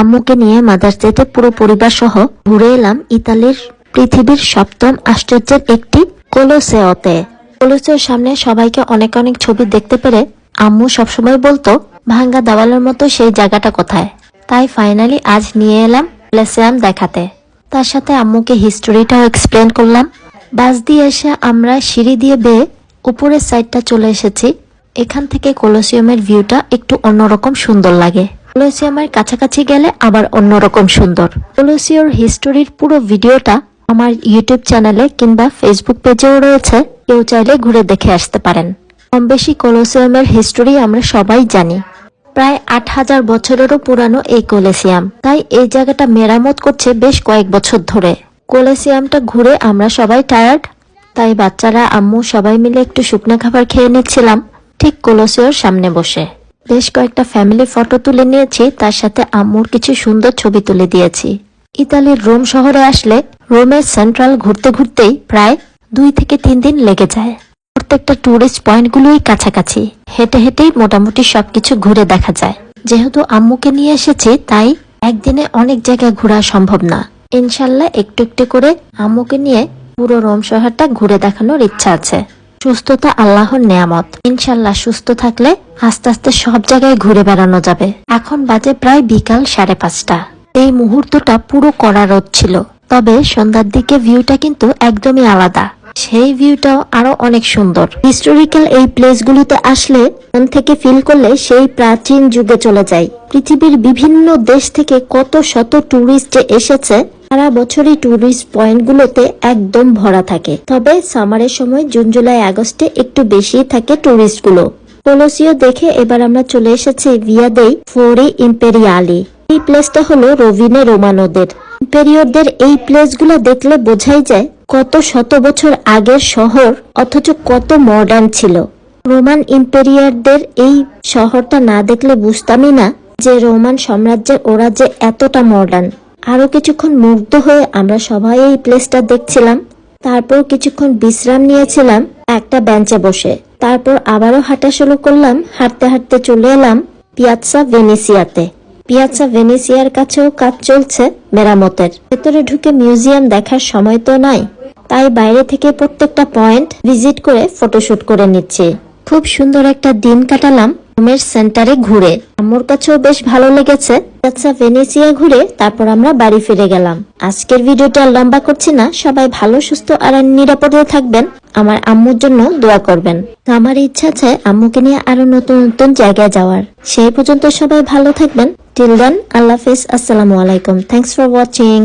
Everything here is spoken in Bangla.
আম্মুকে নিয়ে মাদার ডেতে পুরো পরিবার সহ ঘুরে এলাম ইতালির পৃথিবীর সপ্তম আশ্চর্যের একটি কোলোসেওতে। কোলোসেওর সামনে সবাইকে অনেক অনেক ছবি দেখতে পেরে আম্মু সবসময় বলতো, ভাঙ্গা দেওয়ালের মতো সেই জায়গাটা কোথায়? তাই ফাইনালি আজ নিয়ে এলাম প্লেসিয়াম দেখাতে। তার সাথে আম্মুকে হিস্টোরিটাও এক্সপ্লেন করলাম। বাস দিয়ে এসে আমরা সিঁড়ি দিয়ে বেয়ে উপরের সাইডটা চলে এসেছি। এখান থেকে কোলোসিয়ামের ভিউটা একটু অন্যরকম সুন্দর লাগে। কোলোসিয়ামের কাছাকাছি গেলে আবার অন্যরকম সুন্দর। কোলোসিওর হিস্টোরির পুরো ভিডিওটা আমার ইউটিউব চ্যানেলে কিংবা ফেসবুক পেজেও রয়েছে। কেউ চাইলে ঘুরে দেখে আসতে পারেন। কম বেশি কোলোসিয়ামের হিস্টোরি আমরা সবাই জানি। প্রায় আট হাজার বছরেরও পুরানো এই কোলেসিয়াম। তাই এই জায়গাটা মেরামত করছে বেশ কয়েক বছর ধরে। কোলেসিয়ামটা ঘুরে আমরা সবাই টায়ার্ড তাই বাচ্চারা, আম্মু সবাই মিলে একটু শুকনো খাবার খেয়ে নিচ্ছিলাম। ঠিক কোলোসিওর সামনে বসে। বেশ কয়েকটা ফ্যামিলি ফটো তুলে নিয়েছি, তার সাথে আম্মুর কিছু সুন্দর ছবি তুলে দিয়েছি। ইতালির রোম শহরে আসলে রোমের সেন্ট্রাল ঘুরতে ঘুরতেই প্রায় দুই থেকে তিন দিন লেগে যায়। প্রত্যেকটা টুরিস্ট পয়েন্টগুলোই কাছাকাছি, হেঁটে হেঁটেই মোটামুটি সবকিছু ঘুরে দেখা যায়। যেহেতু আম্মুকে নিয়ে এসেছি, তাই একদিনে অনেক জায়গায় ঘোরা সম্ভব না। ইনশাল্লাহ একটু একটু করে আম্মুকে নিয়ে পুরো রোম শহরটা ঘুরে দেখানোর ইচ্ছা আছে। সুস্থতা আল্লাহর নেয়ামত। ইনশাল্লাহ সুস্থ থাকলে আস্তে আস্তে সব জায়গায় ঘুরে বেড়ানো যাবে। এখন বাজে প্রায় বিকাল সাড়ে পাঁচটা। এই মুহূর্তটা পুরো কড়া রোদ ছিল। তবে সন্ধ্যার দিকে ভিউটা কিন্তু একদমই আলাদা। সেই ভিউটাও আরও অনেক সুন্দর। হিস্টোরিক্যাল এই প্লেসগুলোতে আসলে মন থেকে ফিল করলে সেই প্রাচীন যুগে চলে যায়। পৃথিবীর বিভিন্ন দেশ থেকে কত শত ট্যুরিস্ট যে এসেছে সারা বছরই ট্যুরিস্ট পয়েন্টগুলোতে একদম ভরা থাকে। তবে সামারের সময় জুন, জুলাই, আগস্টে একটু বেশি থাকে ট্যুরিস্টগুলো কোলোসিও দেখে এবার আমরা চলে এসেছি ভিয়াদেই ফোরি ইম্পেরিয়ালি এই প্লেসটা হলো রোভিনে রোমানোদের। ইম্পেরিয়রদের এই প্লেসগুলো দেখলে বোঝাই যায় কত শত বছর আগের শহর, অথচ কত মডার্ন ছিল। রোমান ইম্পেরিয়ারদের এই শহরটা না দেখলে বুঝতামই না যে রোমান সাম্রাজ্যের ওরা যে এতটা মডার্ন আরও কিছুক্ষণ মুগ্ধ হয়ে আমরা সবাই এই প্লেসটা দেখছিলাম। তারপর কিছুক্ষণ বিশ্রাম নিয়েছিলাম একটা বেঞ্চে বসে। তারপর আবারও হাঁটা শুরু করলাম, হাঁটতে হাঁটতে চলে এলাম পিয়াৎসা ভেনিসিয়াতে পিয়াৎসা ভেনিসিয়ার কাছেও কাজ চলছে মেরামতের। ভেতরে ঢুকে মিউজিয়াম দেখার সময় তো নাই, তাই বাইরে থেকে প্রত্যেকটা পয়েন্ট ভিজিট করে ফটোশুট করে নিচ্ছি। খুব সুন্দর একটা দিন কাটালাম রোমের সেন্টারে ঘুরে। আমার কাছেও বেশ ভালো লেগেছে। আচ্ছা ভেনেসিয়া ঘুরে তারপর আমরা বাড়ি ফিরে গেলাম। আজকের ভিডিওটা লম্বা করছি না। সবাই ভালো, সুস্থ আর নিরাপদে থাকবেন। আমার আম্মুর জন্য দোয়া করবেন। তো আমার ইচ্ছা আছে আম্মুকে নিয়ে আরও নতুন নতুন জায়গায় যাওয়ার। সেই পর্যন্ত সবাই ভালো থাকবেন। টিল দেন আল্লাহ হাফিজ। আসসালামু আলাইকুম। Thanks for watching